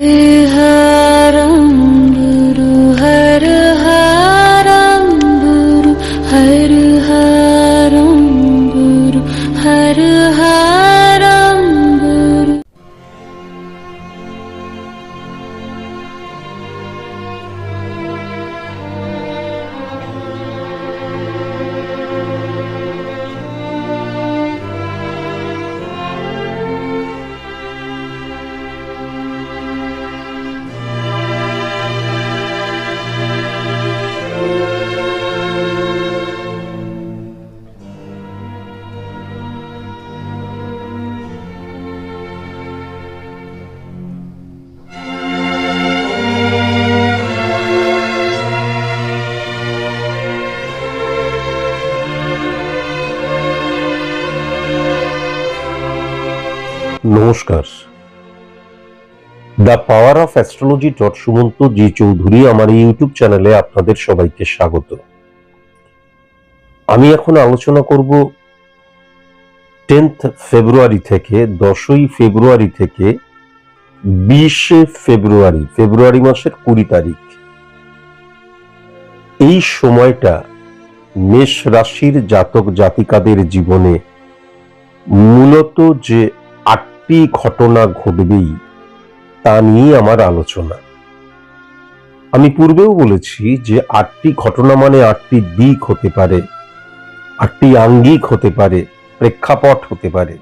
Mm. নমস্কার। The power of astrology dot Sumanta G Chowdhury আমার YouTube চ্যানেলে আপনাদের সবাইকে স্বাগত। আমি এখন আলোচনা করব টেন্থ ফেব্রুয়ারি থেকে, দশই ফেব্রুয়ারি থেকে, বিশে ফেব্রুয়ারি ফেব্রুয়ারি মাসের কুড়ি তারিখ। এই সময়টা মেষ রাশির জাতক জাতিকাদের জীবনে মূলত যে আটটি ঘটনা ঘটবেই, তা নিয়ে আমার আলোচনা। আমি পূর্বেও বলেছি যে আটটি ঘটনা মানে আটটি দিক হতে পারে, আটটি আঙ্গিক হতে পারে, প্রেক্ষাপট হতে পারে।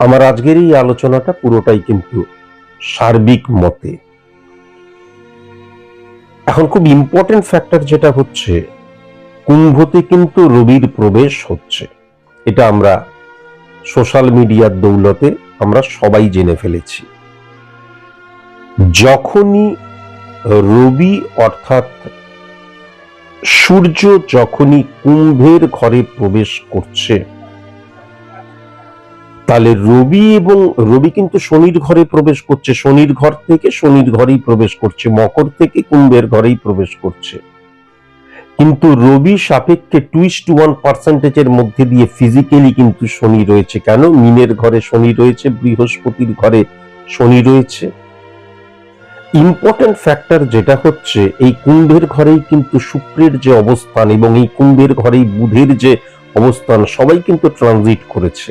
আমার আজকের এই আলোচনাটা পুরোটাই কিন্তু সার্বিক মতে। এখন খুব ইম্পর্টেন্ট ফ্যাক্টর যেটা হচ্ছে, কুম্ভতে কিন্তু রবির প্রবেশ হচ্ছে। এটা আমরা সোশ্যাল মিডিয়ার দৌলতে আমরা সবাই জেনে ফেলেছি। যখনই রবি অর্থাৎ সূর্য যখনই কুম্ভের ঘরে প্রবেশ করছে, তাহলে রবি এবং রবি কিন্তু শনির ঘরে প্রবেশ করছে। শনির ঘর থেকে শনির ঘরেই প্রবেশ করছে, মকর থেকে কুম্ভের ঘরেই প্রবেশ করছে। কিন্তু রবি সাপেক্ষে টুইস্ট ওয়ান পার্সেন্টেজের মধ্যে দিয়ে ফিজিক্যালি কিন্তু শনি রয়েছে। কেন? মিনের ঘরে শনি রয়েছে, বৃহস্পতির ঘরে শনি রয়েছে। ইম্পর্টেন্ট ফ্যাক্টর যেটা হচ্ছে, এই কুম্ভের ঘরেই কিন্তু শুক্রের যে অবস্থান এবং এই কুম্ভের ঘরেই বুধের যে অবস্থান, সবাই কিন্তু ট্রানজিট করেছে।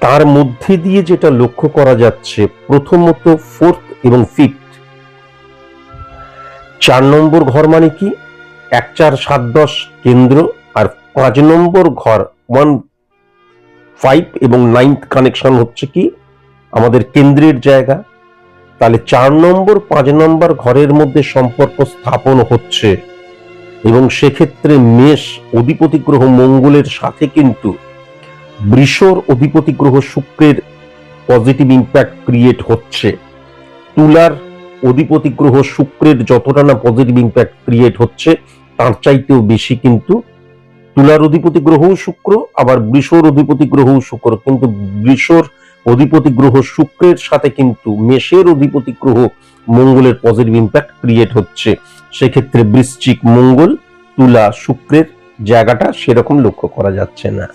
তার মধ্যে দিয়ে যেটা লক্ষ্য করা যাচ্ছে, প্রথমত ফোর্থ এবং ফিফথ চার নম্বর ঘর মানে কি? এক চার সাত দশ কেন্দ্র আর পাঁচ নম্বর ঘর ওয়ান ফাইভ এবং নাইন্থ কানেকশন হচ্ছে কি? আমাদের কেন্দ্রের জায়গা। তাহলে চার নম্বর, পাঁচ নম্বর ঘরের মধ্যে সম্পর্ক স্থাপন হচ্ছে। এবং সেক্ষেত্রে মেষ অধিপতি গ্রহ মঙ্গলের সাথে কিন্তু বৃষর অধিপতি গ্রহ শুক্রের পজিটিভ ইম্প্যাক্ট ক্রিয়েট হচ্ছে। তুলার অধিপতি গ্রহ শুক্রের যতটা না পজিটিভ ইম্প্যাক্ট ক্রিয়েট হচ্ছে, তার চাইতেও বেশি কিন্তু তুলার অধিপতি গ্রহও শুক্র, আবার বৃষর অধিপতি গ্রহও শুক্র। কিন্তু বৃষর অধিপতি গ্রহ শুক্রের সাথে কিন্তু মেষের অধিপতি গ্রহ মঙ্গলের পজিটিভ ইম্প্যাক্ট ক্রিয়েট হচ্ছে। সেক্ষেত্রে বৃশ্চিক মঙ্গল, তুলা শুক্রের জায়গাটা সেরকম লক্ষ্য করা যাচ্ছে না।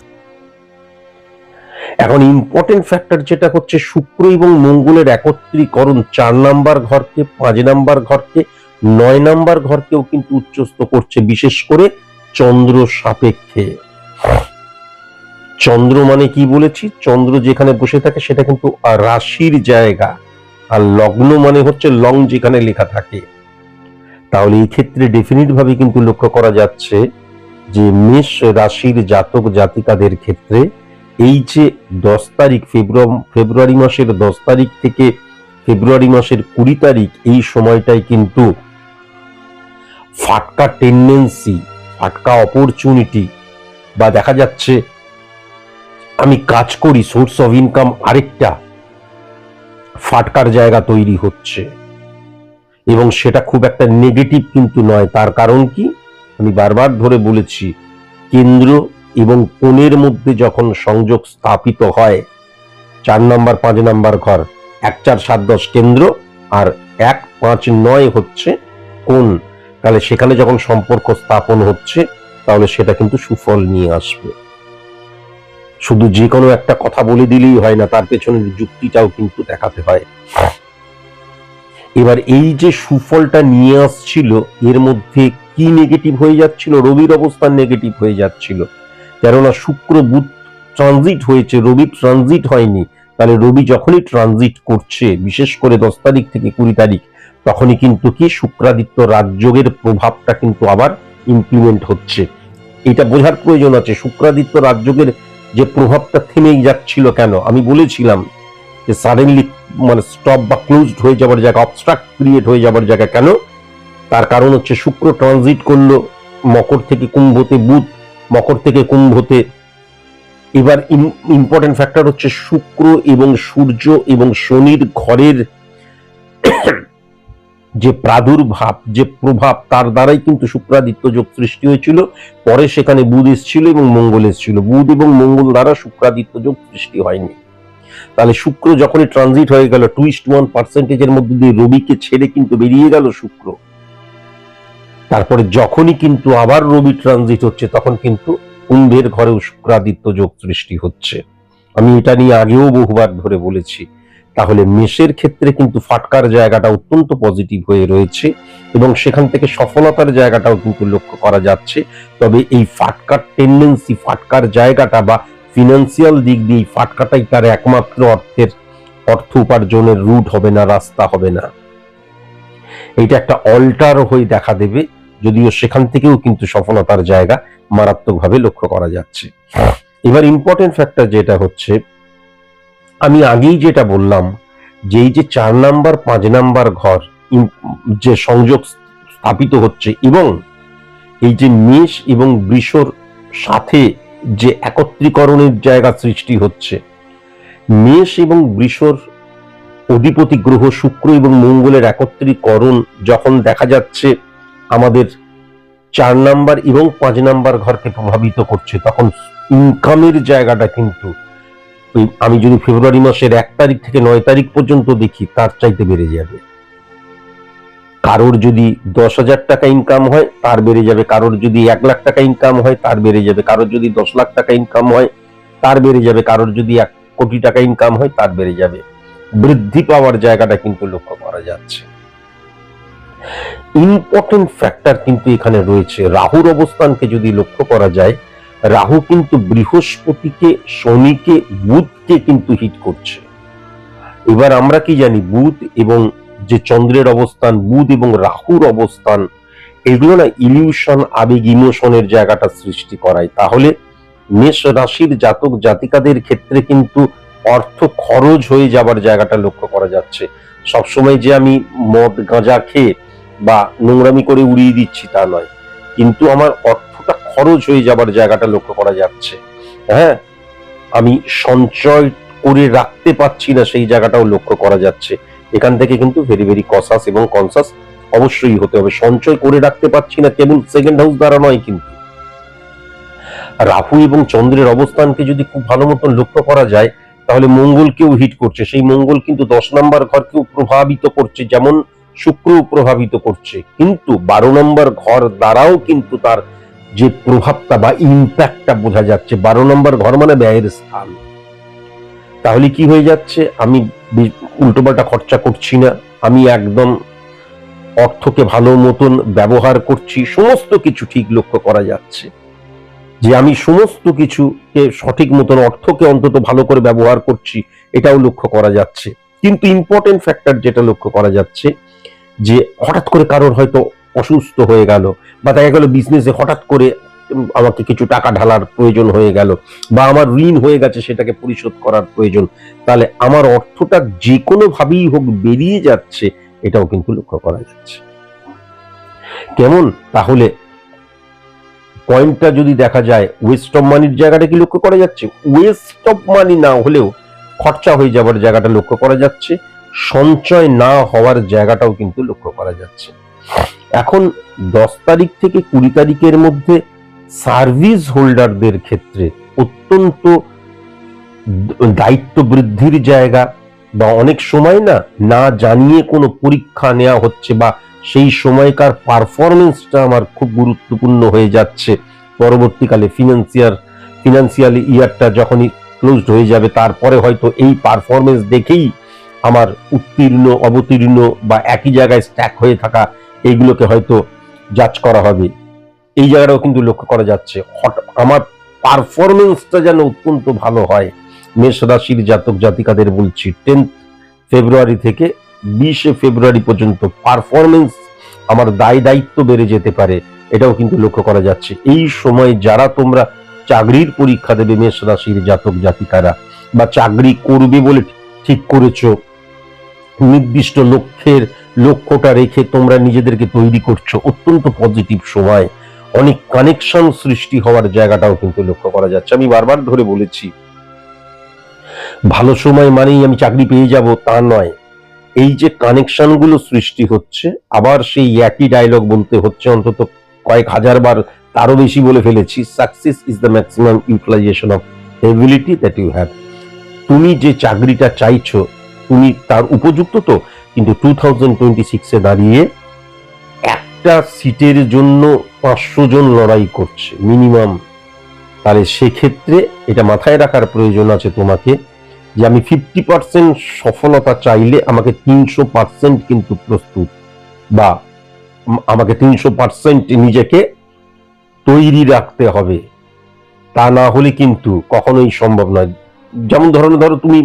এখন ইম্পর্টেন্ট ফ্যাক্টর যেটা হচ্ছে শুক্র এবং মঙ্গলের একত্রীকরণ, চার নাম্বার ঘরকে, পাঁচ নাম্বার ঘরকে, নয় নাম্বার ঘরকেও কিন্তু উচ্চস্ত করছে, বিশেষ করে চন্দ্র সাপেক্ষে। চন্দ্র মানে কি বলেছি? চন্দ্র যেখানে বসে থাকে সেটা কিন্তু রাশির জায়গা, আর লগ্ন মানে হচ্ছে লং যেখানে লেখা থাকে। তাহলে এই ক্ষেত্রে ডেফিনিট ভাবে কিন্তু লক্ষ্য করা যাচ্ছে যে মেষ রাশির জাতক জাতিকাদের ক্ষেত্রে এই যে দশ তারিখ, ফেব্রুয়ারি ফেব্রুয়ারি মাসের দশ তারিখ থেকে ফেব্রুয়ারি মাসের কুড়ি তারিখ, এই সময়টাই কিন্তু ফাটকা টেন্ডেন্সি ফাটকা অপরচুনিটি বা দেখা যাচ্ছে আমি কাজ করি সোর্স অফ ইনকাম আরেকটা ফাটকার জায়গা তৈরি হচ্ছে। এবং সেটা খুব একটা নেগেটিভ কিন্তু নয়। তার কারণ কি? আমি বারবার ধরে বলেছি, কেন্দ্র এবং কোণের মধ্যে যখন সংযোগ স্থাপিত হয়, চার নাম্বার, পাঁচ নাম্বার ঘর, এক, চার, সাত, দশ কেন্দ্র আর এক, পাঁচ, নয় হচ্ছে কোণ, তাহলে সেখানে যখন সম্পর্ক স্থাপন হচ্ছে, তাহলে সেটা কিন্তু সুফল নিয়ে আসবে। শুধু যে কোনো একটা কথা বলে দিলেই হয় না, তার পেছনের যুক্তিটাও কিন্তু দেখাতে হয়। এবার এই যে সুফলটা নিয়ে আসছিল, এর মধ্যে কি নেগেটিভ হয়ে যাচ্ছিল? রবির অবস্থান নেগেটিভ হয়ে যাচ্ছিল। কেননা শুক্র বুধ ট্রানজিট হয়েছে, রবি ট্রানজিট হয়নি, তাহলে রবি যখনই ট্রানজিট করছে, বিশেষ করে দশ তারিখ থেকে কুড়ি তারিখ, তখনই কিন্তু কি শুক্রাদিত্য রাজযোগের প্রভাবটা কিন্তু আবার ইমপ্লিমেন্ট হচ্ছে। এটা বোঝার প্রয়োজন আছে, শুক্রাদিত্য রাজযোগের যে প্রভাবটা থেমেই যাচ্ছিল কেন? আমি বলেছিলাম যে সাডেনলি মানে স্টপ বা ক্লোজড হয়ে যাবার জায়গা অবস্ট্রাক্ট ক্রিয়েট হয়ে যাবার জায়গা কেন? তার কারণ হচ্ছে শুক্র ট্রানজিট করল, মকর থেকে কুম্ভতে বুধ মকর থেকে কুম্ভতে। এবার ইম্পর্টেন্ট ফ্যাক্টর হচ্ছে শুক্র এবং সূর্য এবং শনির ঘরের যে প্রাদুর্ভাব, যে প্রভাব, তার দ্বারাই কিন্তু শুক্রাদিত্য যোগ সৃষ্টি হয়েছিল। পরে সেখানে বুধ এসেছিল এবং মঙ্গল এসেছিল। বুধ এবং মঙ্গল দ্বারা শুক্রাদিত্য যোগ সৃষ্টি হয়নি। তাহলে শুক্র যখনই ট্রানজিট হয়ে গেল টুইস্ট ওয়ান পার্সেন্টেজের মধ্যে দিয়ে রবিকে ছেড়ে কিন্তু বেরিয়ে গেল শুক্র। তারপরে যখনই কিন্তু আবার রবি ট্রানজিট হচ্ছে, তখন কিন্তু কুম্ভের ঘরেও শুক্রাদিত্য যোগ সৃষ্টি হচ্ছে। আমি এটা নিয়ে আগেও বহুবার ধরে বলেছি। তাহলে মেষের ক্ষেত্রে কিন্তু ফাটকার জায়গাটা অত্যন্ত পজিটিভ হয়ে রয়েছে এবং সেখান থেকে সফলতার জায়গাটাও কিন্তু লক্ষ্য করা যাচ্ছে। তবে এই ফাটকার টেন্ডেন্সি ফাটকার জায়গাটা বা ফিনান্সিয়াল দিক দিয়ে এই ফাটকাটাই তার একমাত্র অর্থের, অর্থ উপার্জনের রুট হবে না, রাস্তা হবে না। এটা একটা অল্টার হয়ে দেখা দেবে। যদিও সেখান থেকেও কিন্তু সফলতার জায়গা মারাত্মকভাবে লক্ষ্য করা যাচ্ছে। এবার ইম্পর্টেন্ট ফ্যাক্টর যেটা হচ্ছে, আমি আগেই যেটা বললাম যে এই যে চার নাম্বার, পাঁচ নাম্বার ঘর যে সংযোগ স্থাপিত হচ্ছে এবং এই যে মেষ এবং বৃষর সাথে যে একত্রীকরণের জায়গা সৃষ্টি হচ্ছে, মেষ এবং বৃষর অধিপতি গ্রহ শুক্র এবং মঙ্গলের একত্রীকরণ যখন দেখা যাচ্ছে আমাদের চার নাম্বার এবং পাঁচ নাম্বার ঘরকে প্রভাবিত করছে, তখন ইনকামের জায়গাটা কিন্তু আমি যদি ফেব্রুয়ারি মাসের এক তারিখ থেকে নয় তারিখ পর্যন্ত দেখি, তার চাইতে বেড়ে যাবে। কারোর যদি দশ হাজার টাকা ইনকাম হয়, তার বেড়ে যাবে। কারোর যদি এক লাখ টাকা ইনকাম হয়, তার বেড়ে যাবে। কারোর যদি দশ লাখ টাকা ইনকাম হয়, তার বেড়ে যাবে। কারোর যদি এক কোটি টাকা ইনকাম হয়, তার বেড়ে যাবে। বৃদ্ধি পাওয়ার জায়গাটা কিন্তু লক্ষ্য করা যাচ্ছে। ইম্পর্টেন্ট ফ্যাক্টর কিন্তু এখানে রয়েছে। রাহুর অবস্থানকে যদি লক্ষ্য করা যায়, রাহু কিন্তু বৃহস্পতিকে, শনিকে, বুধকে কিন্তু হিট করছে। এবার আমরা কি জানি, বুধ এবং যে চন্দ্রের অবস্থান, বুধ এবং রাহুর অবস্থান, এগুলো না ইলিউশন আবেগ ইমোশনের জায়গাটা সৃষ্টি করায়। তাহলে মেষ রাশির জাতক জাতিকাদের ক্ষেত্রে কিন্তু অর্থ খরচ হয়ে যাবার জায়গাটা লক্ষ্য করা যাচ্ছে। সবসময় যে আমি মদ, গাঁজা খেয়ে বা নোংরামি করে উড়িয়ে দিচ্ছি তা নয়। কিন্তু আমার অর্থটা খরচ হয়ে যাবার জায়গাটা লক্ষ্য করা যাচ্ছে। হ্যাঁ আমি সঞ্চয় করে রাখতে পারছি না সেই জায়গাটাও লক্ষ্য করা যাচ্ছে। এখান থেকে কিন্তু ভেরি ভেরি কসাস এবং কনসাস অবশ্যই হতে হবে। সঞ্চয় করে রাখতে পারছি না, কেবল সেকেন্ড হাউস দ্বারা নয় কিন্তু। রাহু এবং চন্দ্রের অবস্থানকে যদি খুব ভালো মতন লক্ষ্য করা যায়, তাহলে মঙ্গলকেও হিট করছে। সেই মঙ্গল কিন্তু দশ নম্বর ঘরকেও প্রভাবিত করছে। যেমন শুক্র প্রভাবিত করছে। কিন্তু বারো নম্বর ঘর দ্বারাও কিন্তু তার যে প্রভাবটা বা ইম্প্যাক্টটা বোঝা যাচ্ছে, বারো নম্বর ঘর মানে ব্যয়ের স্থান। তাহলে কি হয়ে যাচ্ছে? আমি উল্টোপাল্টা খরচা করছি না, আমি একদম অর্থকে ভালো মতন ব্যবহার করছি, সমস্ত কিছু ঠিক লক্ষ্য করা যাচ্ছে। যে আমি সমস্ত কিছুকে সঠিক মতন অর্থকে অন্তত ভালো করে ব্যবহার করছি, এটাও লক্ষ্য করা যাচ্ছে। কিন্তু ইম্পর্টেন্ট ফ্যাক্টর যেটা লক্ষ্য করা যাচ্ছে যে হঠাৎ করে কারোর হয়তো অসুস্থ হয়ে গেল, বা দেখা গেল বিজনেসে হঠাৎ করে আমাকে কিছু টাকা ঢালার প্রয়োজন হয়ে গেল, বা আমার ঋণ হয়ে গেছে সেটাকে পরিশোধ করার প্রয়োজন, তাহলে আমার অর্থটা যে কোনো ভাবেই হোক বেরিয়ে যাচ্ছে, এটাও কিন্তু লক্ষ্য করা যাচ্ছে। কেমন? তাহলে পয়েন্টটা যদি দেখা যায় ওয়েস্ট অফ মানির জায়গাটা কি লক্ষ্য করা যাচ্ছে? ওয়েস্ট অফ মানি না হলেও খরচা হয়ে যাবার জায়গাটা লক্ষ্য করা যাচ্ছে। সঞ্চয় না হওয়ার জায়গাটাও কিন্তু লক্ষ্য করা যাচ্ছে। এখন দশ তারিখ থেকে কুড়ি তারিখের মধ্যে সার্ভিস হোল্ডারদের ক্ষেত্রে অত্যন্ত দায়িত্ব বৃদ্ধির জায়গা বা অনেক সময় না না জানিয়ে কোনো পরীক্ষা নেওয়া হচ্ছে বা সেই সময়কার পারফরমেন্সটা আমার খুব গুরুত্বপূর্ণ হয়ে যাচ্ছে। পরবর্তীকালে ফিনান্সিয়ার ফিনান্সিয়াল ইয়ারটা যখনই ক্লোজড হয়ে যাবে, তারপরে হয়তো এই পারফরমেন্স দেখেই আমার উত্তীর্ণ, অবতীর্ণ বা একই জায়গায় স্ট্যাক হয়ে থাকা এইগুলোকে হয়তো জাজ করা হবে। এই জায়গাটাও কিন্তু লক্ষ্য করা যাচ্ছে। আমার পারফরমেন্সটা যেন অত্যন্ত ভালো হয়, মেষ রাশির জাতক জাতিকাদের বলছি। টেন্থ ফেব্রুয়ারি থেকে বিশে ফেব্রুয়ারি পর্যন্ত পারফরমেন্স আমার দায় দায়িত্ব বেড়ে যেতে পারে, এটাও কিন্তু লক্ষ্য করা যাচ্ছে। এই সময় যারা তোমরা চাকরির পরীক্ষা দেবে মেষ রাশির জাতক জাতিকারা বা চাকরি করবে বলে ঠিক করেছ নির্দিষ্ট লক্ষ্যের লক্ষ্যটা রেখে তোমরা নিজেদেরকে তৈরি করছ। অত্যন্ত পজিটিভ সময়। অনেক কানেকশন সৃষ্টি হওয়ার জায়গাটাও কিন্তু লক্ষ্য করা যাচ্ছে। আমি বারবার ধরে বলেছি, ভালো সময় মানেই আমি চাকরি পেয়ে যাব, তা নয়। এই যে কানেকশনগুলো সৃষ্টি হচ্ছে, আবার সেই একই ডায়লগ বলতে হচ্ছে, অন্তত কয়েক হাজার বার তারও বেশি বলে ফেলেছি success is the maximum utilisation of ability that you have তুমি যে চাকরিটা চাইছো তুমি তার উপযুক্ত তো, কিন্তু টু থাউজেন্ড টোয়েন্টি সিক্সে দাঁড়িয়ে একটা সিটের জন্য পাঁচশো জন লড়াই করছে মিনিমাম তাহলে সেক্ষেত্রে এটা মাথায় রাখার প্রয়োজন আছে তোমাকে যে আমি ফিফটি পার্সেন্ট সফলতা চাইলে আমাকে তিনশো পার্সেন্ট কিন্তু প্রস্তুত, বা আমাকে তিনশো পার্সেন্ট নিজেকে তৈরি রাখতে হবে। তা না হলে কিন্তু কখনোই সম্ভব নয়। যেমন ধরো ধরো তুমি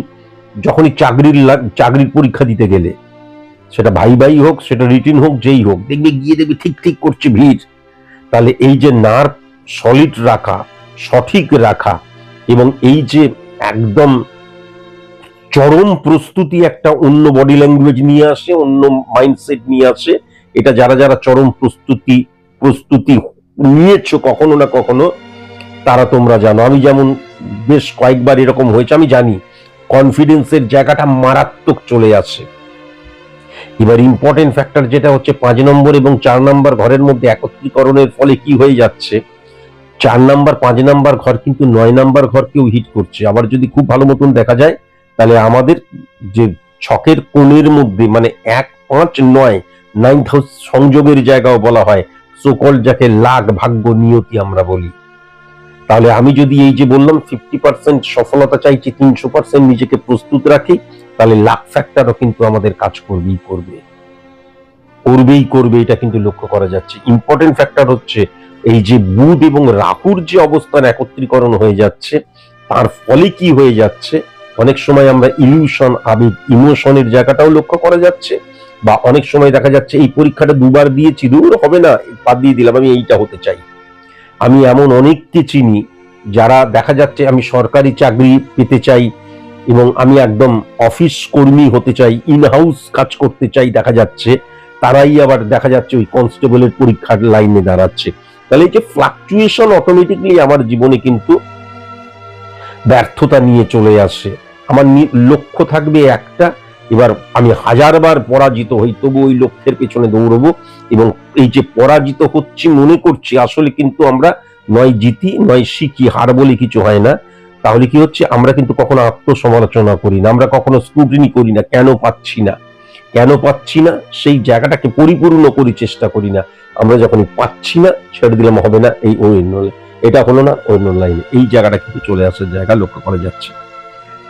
যখনই চাকরির চাকরির পরীক্ষা দিতে গেলে, সেটা ভাই ভাই হোক, সেটা রিটিন হোক, যেই হোক, দেখবে গিয়ে দেখবে ঠিক ঠিক করছে ভিড়। তাহলে এই যে নার্ভ সলিড রাখা, সঠিক রাখা এবং এই যে একদম চরম প্রস্তুতি একটা অন্য বডি ল্যাঙ্গুয়েজ নিয়ে আসে, অন্য মাইন্ডসেট নিয়ে আসে, এটা যারা যারা চরম প্রস্তুতি প্রস্তুতি নিয়েছো কখনো না কখনো, তারা তোমরা জানো। আমি যেমন বেশ কয়েকবার এরকম হয়েছে, আমি জানি। কনফিডেন্সের জায়গাটা মারাত্মক চলে আসে। এবার ইম্পর্টেন্ট ফ্যাক্টর যেটা হচ্ছে পাঁচ নম্বর এবং চার নম্বর ঘরের মধ্যে একত্রীকরণের ফলে কি হয়ে যাচ্ছে? চার নাম্বার, পাঁচ নাম্বার ঘর কিন্তু নয় নাম্বার ঘরকেও হিট করছে। আবার যদি খুব ভালো মতন দেখা যায়, তাহলে আমাদের যে ছকের কোণের মধ্যে মানে এক, পাঁচ, নয় নাইন্থ হাউস সংযোগের জায়গাও বলা হয়। সকল যাকে লাগ ভাগ্য নিয়তি আমরা বলি। তাহলে আমি যদি এই যে বললাম ফিফটি পার্সেন্ট সফলতা চাইছি, তিনশো পার্সেন্ট নিজেকে প্রস্তুত রাখি, তাহলে লাখ ফ্যাক্টরও কিন্তু আমাদের কাজ করবেই করবে। করবেই করবে, এটা কিন্তু লক্ষ্য করা যাচ্ছে। ইম্পর্টেন্ট ফ্যাক্টর হচ্ছে এই যে বুধ এবং রাহুর যে অবস্থান একত্রীকরণ হয়ে যাচ্ছে, তার ফলে কি হয়ে যাচ্ছে? অনেক সময় আমরা ইলিউশন আবেগ ইমোশনের জায়গাটাও লক্ষ্য করা যাচ্ছে, বা অনেক সময় দেখা যাচ্ছে এই পরীক্ষাটা দুবার দিয়েছি, দূর হবে না, বাদ দিয়ে দিলাম, আমি এইটা হতে চাই। আমি এমন অনেককে চিনি যারা দেখা যাচ্ছে আমি সরকারি চাকরি পেতে চাই এবং আমি একদম অফিস কর্মী হতে চাই ইন হাউস কাজ করতে চাই দেখা যাচ্ছে, তারাই আবার দেখা যাচ্ছে ওই কনস্টেবলের পরীক্ষার লাইনে দাঁড়াচ্ছে। তাহলে এই যে ফ্লাকচুয়েশন অটোমেটিকলি আমার জীবনে কিন্তু ব্যর্থতা নিয়ে চলে আসে। আমার লক্ষ্য থাকবে একটা এবার আমি হাজারবার পরাজিত হই, তবু ওই লক্ষ্যের পেছনে দৌড়বো এবং এই যে পরাজিত হচ্ছি মনে করছি, আসলে কিন্তু আমরা নয় জিতি, নয় শিখি হার বলে কিছু হয় না। তাহলে কি হচ্ছে? আমরা কিন্তু কখনো আত্মসমালোচনা করি না, আমরা কখনো স্ক্রুটিনি করি না, কেন পাচ্ছি না? কেন পাচ্ছি না? সেই জায়গাটাকে পরিপূর্ণ করি, চেষ্টা করি না। আমরা যখনই পাচ্ছি না, ছেড়ে দিলাম হবে না, এই অন্য এটা হলো না অন্য লাইনে। এই জায়গাটা কিন্তু চলে আসার জায়গা লক্ষ্য করা যাচ্ছে।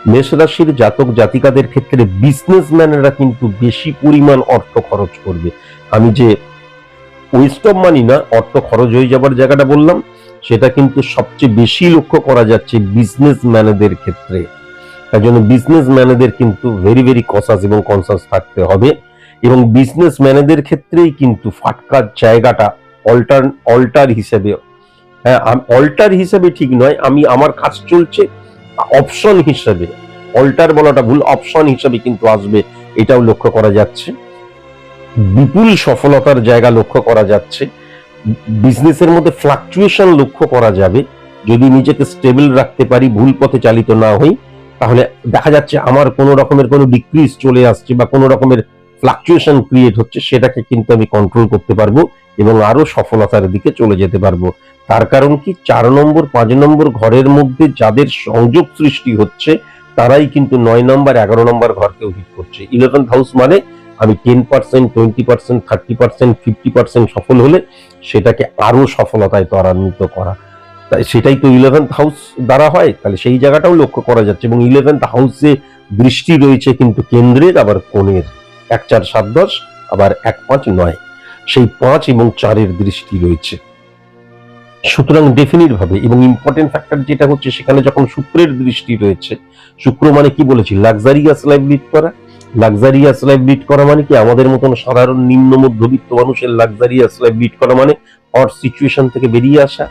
মেষ রাশির জাতক জাতিকাদের ক্ষেত্রে বিজনেসম্যানেরা কিন্তু বেশি পরিমাণ অর্থ খরচ করবে। আমি যে ওয়েস্ট অফ মানি না, অর্থ খরচ হয়ে যাবার জায়গাটা বললাম, সেটা কিন্তু সবচেয়ে বেশি লক্ষ্য করা যাচ্ছে বিজনেসম্যানেদের ক্ষেত্রে। তার জন্য বিজনেসম্যানেদের কিন্তু ভেরি ভেরি কসাস এবং কনসাস থাকতে হবে এবং বিজনেসম্যানেদের ক্ষেত্রেই কিন্তু ফাটকার জায়গাটা অল্টার অল্টার হিসেবে হ্যাঁ অল্টার হিসেবে ঠিক নয়, আমি, আমার কাজ চলছে অপশন হিসেবে অল্টার বলাটা ভুল অপশন হিসেবে কিন্তু আসবে, এটাও লক্ষ্য করা যাচ্ছে। বিপুল সফলতার জায়গা লক্ষ্য করা যাচ্ছে। বিজনেসের মধ্যে ফ্লাকচুয়েশন লক্ষ্য করা যাবে। যদি নিজেকে স্টেবল রাখতে পারি, ভুল পথে চালিত না হই, তাহলে দেখা যাচ্ছে আমার কোনো রকমের কোনো ডিক্রিজ চলে আসছে বা কোনো রকমের ফ্লাকচুয়েশন ক্রিয়েট হচ্ছে, সেটাকে কিন্তু আমি কন্ট্রোল করতে পারব এবং আরও সফলতার দিকে চলে যেতে পারব। তার কারণ কি? চার নম্বর, পাঁচ নম্বর ঘরের মধ্যে যাদের সংযোগ সৃষ্টি হচ্ছে, তারাই কিন্তু নয় নম্বর, এগারো নম্বর ঘরকেও হিট করছে। ইলেভেন্থ হাউস মানে আমি ten percent twenty percent thirty percent fifty percent সফল হলে সেটাকে আরও সফলতায় ত্বরান্বিত করা। তাই সেটাই তো ইলেভেন্থ হাউস দ্বারা হয়। তাহলে সেই জায়গাটাও লক্ষ্য করা যাচ্ছে। এবং ইলেভেন্থ হাউসে দৃষ্টি রয়েছে কিন্তু কেন্দ্রের, আবার কোণের। এক চার সাত দশ, আবার এক পাঁচ নয়। সেই পাঁচ এবং চারের দৃষ্টি রয়েছে। সুতরাং ভাবে এবং ইম্পর্টেন্ট ফ্যাক্টর যেটা হচ্ছে সেখানে যখন শুক্রের দৃষ্টি রয়েছে, শুক্র মানে কি বলেছি? লাক্সারিয়াস লাইফ লিড করা। লাক্সারিয়াস লাইফ লিড করা মানে কি? আমাদের মতন সাধারণ নিম্ন মধ্যবিত্ত মানুষের লাক্সারিয়াস লাইফ লিড করা মানে হট সিচুয়েশন থেকে বেরিয়ে আসা।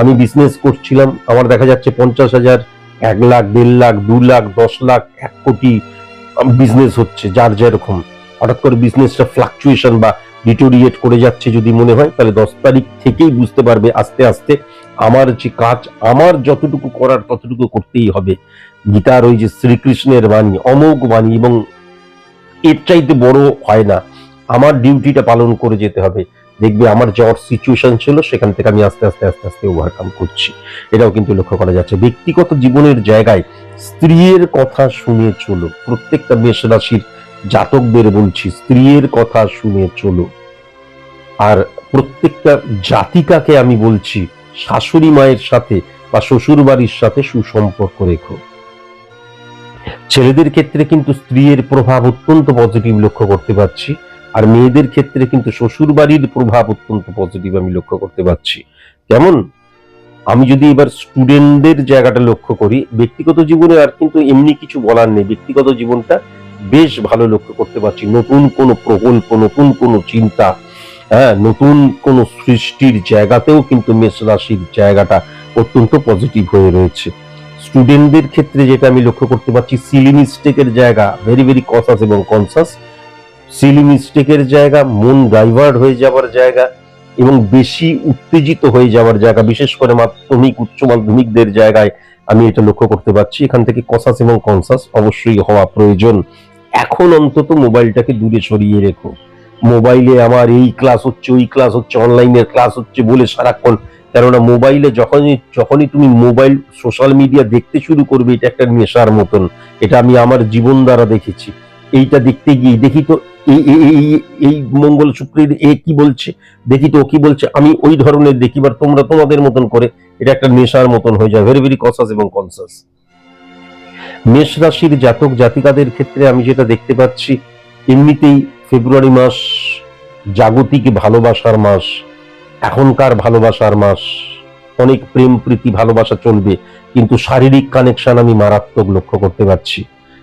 আমি বিজনেস করছিলাম, আমার দেখা যাচ্ছে পঞ্চাশ হাজার, এক লাখ, দেড় লাখ, দু লাখ, দশ লাখ, এক কোটি বিজনেস হচ্ছে, যার যেরকম। হঠাৎ করে বিজনেসটা ফ্লাকচুয়েশন বা ডিটোরিয়েট করে যাচ্ছে যদি মনে হয়, তাহলে দশ তারিখ থেকেই বুঝতে পারবে আস্তে আস্তে আমার যে কাজ, আমার যতটুকু করার ততটুকু করতেই হবে। গীতার ওই যে শ্রীকৃষ্ণের বাণী, অমোঘ বাণী, এবং এর চাইতে বড় হয় না। আমার ডিউটিটা পালন করে যেতে হবে। দেখবে আমার যাওয়ার সিচুয়েশন ছিল, সেখান থেকে আমি আস্তে আস্তে আস্তে আস্তে ওভারকাম করছি। এটাও কিন্তু লক্ষ্য করা যাচ্ছে। ব্যক্তিগত জীবনের জায়গায় স্ত্রীর কথা শুনে চলো। প্রত্যেকটা মেষ রাশির জাতকদের বলছি, স্ত্রীর কথা শুনে চলো। আর প্রত্যেকটা জাতিকাকে আমি বলছি, শাশুড়ি মায়ের সাথে বা শ্বশুর বাড়ির সাথে সুসম্পর্ক রেখো। ছেলেদের ক্ষেত্রে কিন্তু স্ত্রীর প্রভাব অত্যন্ত পজিটিভ লক্ষ্য করতে পারছি, আর মেয়েদের ক্ষেত্রে কিন্তু শ্বশুর বাড়ির প্রভাব অত্যন্ত পজিটিভ আমি লক্ষ্য করতে পারছি। কেমন? আমি যদি এবার স্টুডেন্টদের জায়গাটা লক্ষ্য করি, ব্যক্তিগত জীবনে আর কিন্তু এমনি কিছু বলার নেই। ব্যক্তিগত জীবনটা বেশ ভালো লক্ষ্য করতে পারছি। নতুন কোনো প্রকল্প, নতুন কোনো চিন্তা হ্যাঁ নতুন কোনো সৃষ্টির জায়গাতেও কিন্তু মেষ রাশির জায়গাটা অত্যন্ত পজিটিভ হয়ে রয়েছে। স্টুডেন্টদের ক্ষেত্রে যেটা আমি লক্ষ্য করতে পারছি সিলি মিস্টেকের জায়গা ভেরি ভেরি কসাস এবং কনসাস সিলি মিস্টেকের জায়গা, মন ডাইভার্ট হয়ে যাওয়ার জায়গা এবং বেশি উত্তেজিত হয়ে যাওয়ার জায়গা, বিশেষ করে মাধ্যমিক, উচ্চ মাধ্যমিকদের জায়গায় আমি এটা লক্ষ্য করতে পারছি। এখান থেকে কসাস এবং কনসাস অবশ্যই হওয়া প্রয়োজন। এখন অন্তত মোবাইলটাকে দূরে সরিয়ে রেখো। মোবাইলে আমার এই ক্লাস হচ্ছে, ওই ক্লাস হচ্ছে, অনলাইনের ক্লাস হচ্ছে বলে সারাক্ষণ। কেননা মোবাইলে যখনই যখনই তুমি মোবাইল, সোশ্যাল মিডিয়া দেখতে শুরু করবে, এটা একটা নেশার মতন। এটা আমি আমার জীবন দ্বারা দেখেছি। এইটা দেখতে গিয়ে দেখি তো, এই মঙ্গল শুক্রের এ কি বলছে? দেখি তো কি বলছে? আমি ওই ধরনের দেখি বা তোমরা তোমাদের মতন করে, এটা একটা নেশার মতন হয়ে যায়। ভেরি ভেরি কনসাস এবং কনসাস মেষ রাশির জাতক জাতিকাদের ক্ষেত্রে আমি যেটা দেখতে পাচ্ছি, এমনিতেই ফেব্রুয়ারি মাস জাগতিক ভালোবাসার মাস, এখনকার ভালোবাসার মাস। অনেক প্রেম, প্রীতি, ভালোবাসা চলবে, কিন্তু শারীরিক কানেকশন আমি মারাত্মক লক্ষ্য করতে পারছি।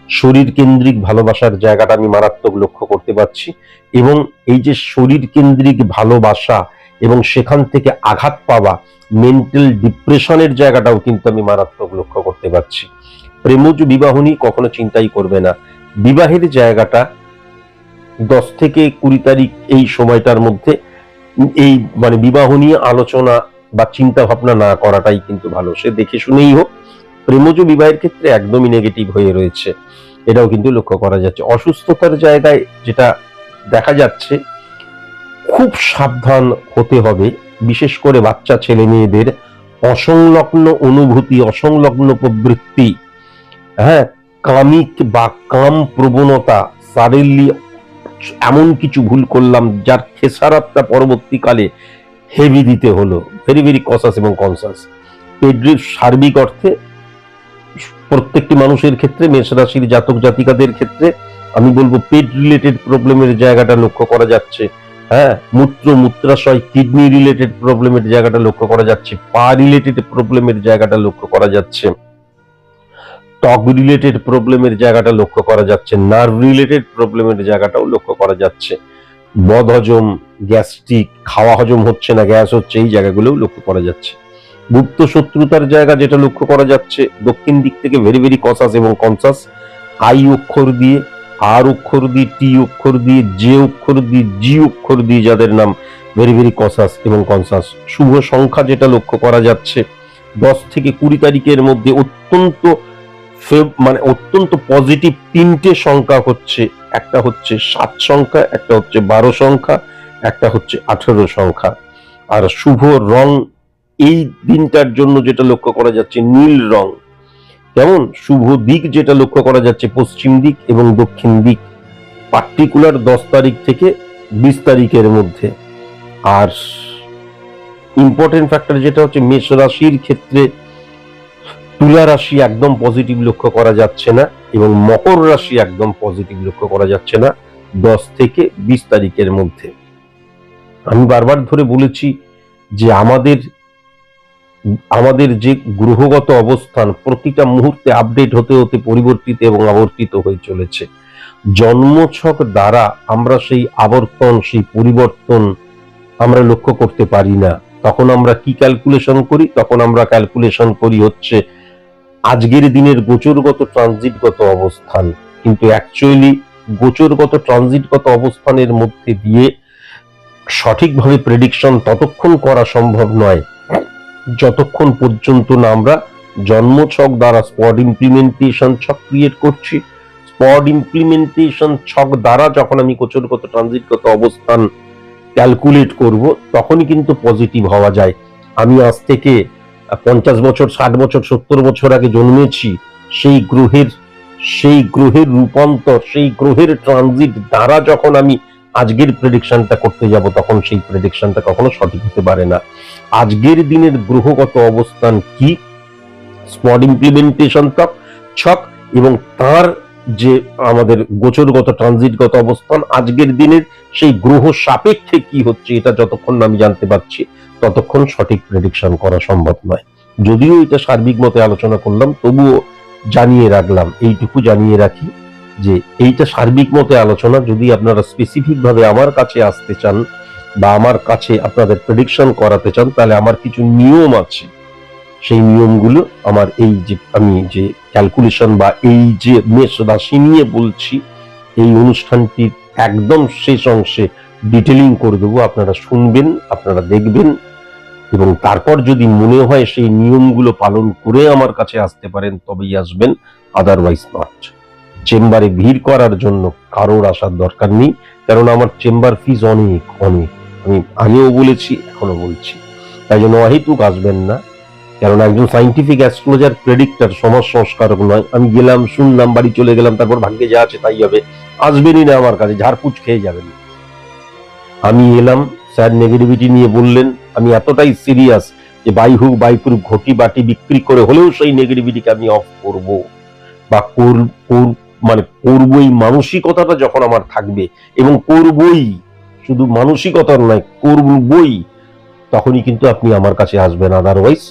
শরীর কেন্দ্রিক ভালোবাসার জায়গাটা আমি মারাত্মক লক্ষ্য করতে পারছি এবং এই যে শরীর কেন্দ্রিক ভালোবাসা এবং সেখান থেকে আঘাত পাওয়া মেন্টাল ডিপ্রেশনের জায়গাটাও কিন্তু আমি মারাত্মক লক্ষ্য করতে পারছি। প্রেমজ বিবাহ নিয়ে কখনো চিন্তাই করবে না। বিবাহের জায়গাটা দশ থেকে কুড়ি তারিখ এই সময়টার মধ্যে এই মানে বিবাহ নিয়ে আলোচনা বা চিন্তা ভাবনা না করাটাই কিন্তু ভালো। সে দেখে শুনেই হোক, প্রেমজ বিবাহের ক্ষেত্রে একদমই নেগেটিভ হয়ে রয়েছে। এটাও কিন্তু লক্ষ্য করা যাচ্ছে। অসুস্থতার জায়গায় যেটা দেখা যাচ্ছে, খুব সাবধান হতে হবে, বিশেষ করে বাচ্চা, ছেলে, মেয়েদের অসংলগ্ন অনুভূতি, অসংলগ্ন প্রবৃত্তি হ্যাঁ কামিক বা কাম প্রবণতা সাডেনলি এমন কিছু ভুল করলাম যার খেসারাতটা পরবর্তীকালে হেভি দিতে হলো। ভেরি ভেরি কসাস এবং কনসাস পেড্রির সার্বিক অর্থে প্রত্যেকটি মানুষের ক্ষেত্রে, মেষ জাতক জাতিকাদের ক্ষেত্রে, আমি বলব পেট রিলেটেড প্রবলেমের জায়গাটা লক্ষ্য করা যাচ্ছে। হ্যাঁ মূত্র, মূত্রাশয়, কিডনি রিলেটেড প্রবলেমের জায়গাটা লক্ষ্য করা যাচ্ছে। পা রিলেটেড প্রবলেমের জায়গাটা লক্ষ্য করা যাচ্ছে। ত্বক রিলেটেড প্রবলেমের জায়গাটা লক্ষ্য করা যাচ্ছে নার্ভ রিলেটেড প্রবলেমের জায়গাটাও লক্ষ্য করা যাচ্ছে। বদ হজম গ্যাস্ট্রিক খাওয়া হজম হচ্ছে না, গ্যাস হচ্ছে, এই জায়গাগুলোও লক্ষ্য করা যাচ্ছে। গুপ্ত শত্রুতার জায়গা যেটা লক্ষ্য করা যাচ্ছে, দক্ষিণ দিক থেকে ভেরি ভেরি কসাস এবং কনসাস আই অক্ষর দিয়ে আর অক্ষর দিয়ে টি অক্ষর দিয়ে জে অক্ষর দিয়ে জি অক্ষর দিয়ে যাদের নাম ভেরি ভেরি কসাস এবং কনসাস শুভ সংখ্যা যেটা লক্ষ্য করা যাচ্ছে, দশ থেকে কুড়ি তারিখের মধ্যে অত্যন্ত মানে অত্যন্ত পজিটিভ তিনটে সংখ্যা হচ্ছে। একটা হচ্ছে সাত সংখ্যা, একটা হচ্ছে বারো সংখ্যা, একটা হচ্ছে আঠেরো সংখ্যা। আর শুভ রং এই দিনটার জন্য যেটা লক্ষ্য করা যাচ্ছে নীল রং। কেমন? শুভ দিক যেটা লক্ষ্য করা যাচ্ছে পশ্চিম দিক এবং দক্ষিণ দিক পার্টিকুলার দশ তারিখ থেকে বিশ তারিখের মধ্যে। আর ইম্পর্টেন্ট ফ্যাক্টর যেটা হচ্ছে মেষ রাশির ক্ষেত্রে তুলা রাশি একদম পজিটিভ লক্ষ্য করা যাচ্ছে না এবং মকর রাশি একদম পজিটিভ লক্ষ্য করা যাচ্ছে না দশ থেকে বিশ তারিখের মধ্যে। আমি বারবার ধরে বলেছি যে আমাদের আমাদের যে গ্রহগত অবস্থান প্রতিটা মুহূর্তে আপডেট হতে হতে পরিবর্তিত এবং আবর্তিত হয়ে চলেছে। জন্মছক দ্বারা আমরা সেই আবর্তন, সেই পরিবর্তন আমরা লক্ষ্য করতে পারি না। তখন আমরা কি ক্যালকুলেশন করি? তখন আমরা ক্যালকুলেশন করি হচ্ছে আজকের দিনের গোচরগত ট্রানজিটগত অবস্থান। কিন্তু অ্যাকচুয়ালি গোচরগত ট্রানজিটগত অবস্থানের মধ্যে দিয়ে সঠিকভাবে প্রেডিকশন ততক্ষণ করা সম্ভব নয়। যতক্ষণ পর্যন্ত না আমরা জন্মছক দ্বারা স্পট ইমপ্লিমেন্টেশন ছক ক্রিয়েট করছি স্পট ইমপ্লিমেন্টেশন ছক দ্বারা যখন আমি গোচরগত ট্রানজিটগত অবস্থান ক্যালকুলেট করব, তখনই কিন্তু পজিটিভ হওয়া যায়। আমি আজ থেকে পঞ্চাশ বছর, ষাট বছর, সত্তর বছর আগে জন্মেছি, সেই গ্রহের সেই গ্রহের রূপান্তর, সেই গ্রহের ট্রানজিট দ্বারা যখন আমি আজকের প্রেডিকশনটা করতে যাব, তখন সেই প্রেডিকশনটা কখনো সঠিক হতে পারে না। আজকের দিনের গ্রহগত অবস্থান কি? স্পট ইমপ্লিমেন্টেশন তক ছক এবং তার যে আমাদের গোচরগত ট্রানজিটগত অবস্থান, আজকের দিনের সেই গ্রহ সাপেক্ষে কি হচ্ছে এটা যতক্ষণ আমি জানতে পারছি, ততক্ষণ সঠিক প্রেডিকশন করা সম্ভব নয়। যদিও এটা সার্বিক মতে আলোচনা করলাম, তবুও জানিয়ে রাখলাম, এইটুকু জানিয়ে রাখি যে এইটা সার্বিক মতে আলোচনা, যদি আপনারা স্পেসিফিক ভাবে আমার কাছে আসতে চান বা আমার কাছে আপনাদের প্রেডিকশন করাতে চান, তাহলে আমার কিছু নিয়ম আছে সেই নিয়মগুলো আমার এই যে আমি যে ক্যালকুলেশন বা এই যে মেষ রাশি নিয়ে বলছি, এই অনুষ্ঠানটির একদম শেষ অংশে ডিটেলিং করে দেবো। আপনারা শুনবেন, আপনারা দেখবেন এবং তারপর যদি মনে হয় সেই নিয়মগুলো পালন করে আমার কাছে আসতে পারেন, তবেই আসবেন আদারওয়াইজ নট চেম্বারে ভিড় করার জন্য কারোর আসার দরকার নেই, কারণ আমার চেম্বার ফিজ অনেক অনেক। আমি আগেও বলেছি এখনও বলছি। তাই জন্য অহেতুক আসবেন না। কারণ একজন সাইন্টিফিক অ্যাস্ট্রোলজার প্রেডিক্টর সমাজ সংস্কারক নয়। আমি গেলাম, শুনলাম, বাড়ি চলে গেলাম, তারপর ভাগ্যে যা আছে তাই হবে। আসবেনই না আমার কাছে ঝাড়পুচ খেয়ে যাবেন। আমি এলাম, স্যার নেগেটিভিটি নিয়ে বললেন, আমি এতটাই সিরিয়াস যে বাই হুক, বাই ক্রুক ঘটি বাটি বিক্রি করে হলেও সেই নেগেটিভিটিকে আমি অফ করব। বা মানে করবই মানসিকতাটা যখন আমার থাকবে, এবং করবই, শুধু মানসিকতার নয়, করবই, তখনই কিন্তু আপনি আমার কাছে আসবেন আদারওয়াইজ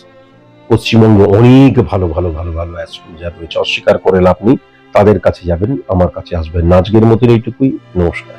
পশ্চিমবঙ্গে অনেক ভালো ভালো ভালো ভালো অ্যাস্ট্রোলজার রয়েছে, অস্বীকার করে লাভ নেই। তাদের কাছে যাবেন, আমার কাছে আসবেন। নাজগের মতন মতো এইটুকুই। নমস্কার।